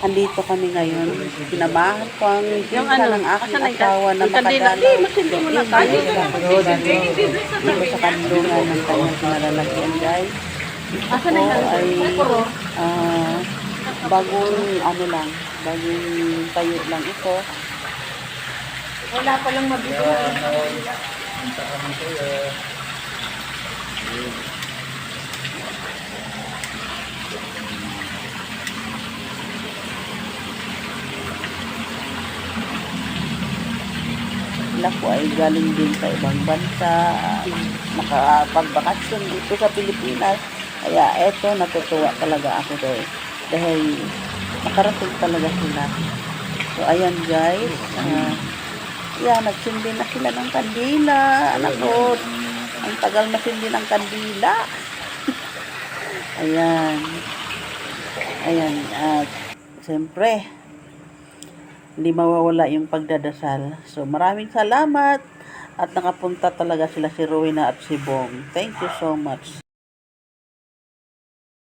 andito kami ngayon. Pinamahan ko ang Yung ano, ng aking ang asawa na makadalaw. Di, masindi mo na tayo. Dito sa kandungan ng kanyang pinalalagyan guys. Yan? ay ah, bagong ano lang, bagong tayo lang ito. Wala pa lang mabili. Sila po ay galing din sa ibang bansa, makapagbakasyon dito sa Pilipinas. Kaya eto, natutuwa talaga ako dahil, dahil nakarating talaga sila. So, ayan guys. ah yan, nagsindi na sila ng kandila. Anak ko, ang tagal masindi ng kandila. ayan. Ayan. At, siyempre, hindi mawawala yung pagdadasal. So, maraming salamat at nakapunta talaga sila si Rowena at si Bong. Thank you so much.